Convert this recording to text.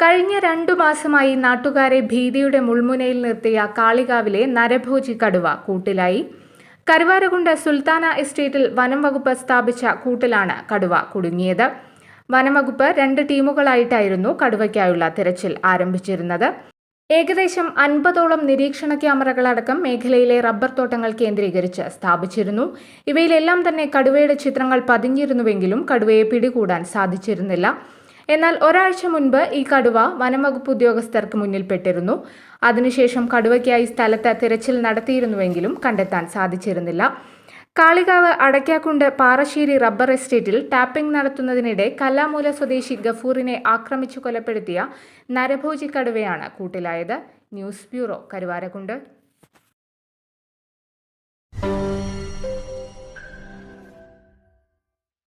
കഴിഞ്ഞ രണ്ടു മാസമായി നാട്ടുകാരെ ഭീതിയുടെ മുൾമുനയിൽ നിർത്തിയ കാളികാവിലെ നരഭോജി കടുവ കൂട്ടിലായി. കരുവാരകുണ്ട് സുൽത്താന എസ്റ്റേറ്റിൽ വനം വകുപ്പ് സ്ഥാപിച്ച കൂട്ടിലാണ് കടുവ കുടുങ്ങിയത്. വനംവകുപ്പ് രണ്ട് ടീമുകളായിട്ടായിരുന്നു കടുവയ്ക്കായുള്ള തിരച്ചിൽ ആരംഭിച്ചിരുന്നത്. ഏകദേശം അൻപതോളം നിരീക്ഷണ ക്യാമറകളടക്കം മേഖലയിലെ റബ്ബർ തോട്ടങ്ങൾ കേന്ദ്രീകരിച്ച് സ്ഥാപിച്ചിരുന്നു. ഇവയിലെല്ലാം തന്നെ കടുവയുടെ ചിത്രങ്ങൾ പതിഞ്ഞിരുന്നുവെങ്കിലും കടുവയെ പിടികൂടാൻ സാധിച്ചിരുന്നില്ല. എന്നാൽ ഒരാഴ്ച മുൻപ് ഈ കടുവ വനംവകുപ്പ് ഉദ്യോഗസ്ഥർക്ക് മുന്നിൽപ്പെട്ടിരുന്നു. അതിനുശേഷം കടുവയ്ക്കായി സ്ഥലത്ത് തിരച്ചിൽ നടത്തിയിരുന്നുവെങ്കിലും കണ്ടെത്താൻ സാധിച്ചിരുന്നില്ല. കാളികാവ് അടയ്ക്കാക്കുണ്ട് പാറശ്ശേരി റബ്ബർ എസ്റ്റേറ്റിൽ ടാപ്പിംഗ് നടത്തുന്നതിനിടെ കല്ലാമൂല സ്വദേശി ഗഫൂറിനെ ആക്രമിച്ചു കൊലപ്പെടുത്തിയ നരഭോജി കടുവയാണ് കൂട്ടിലായത്. News bureau Karuvarakundu.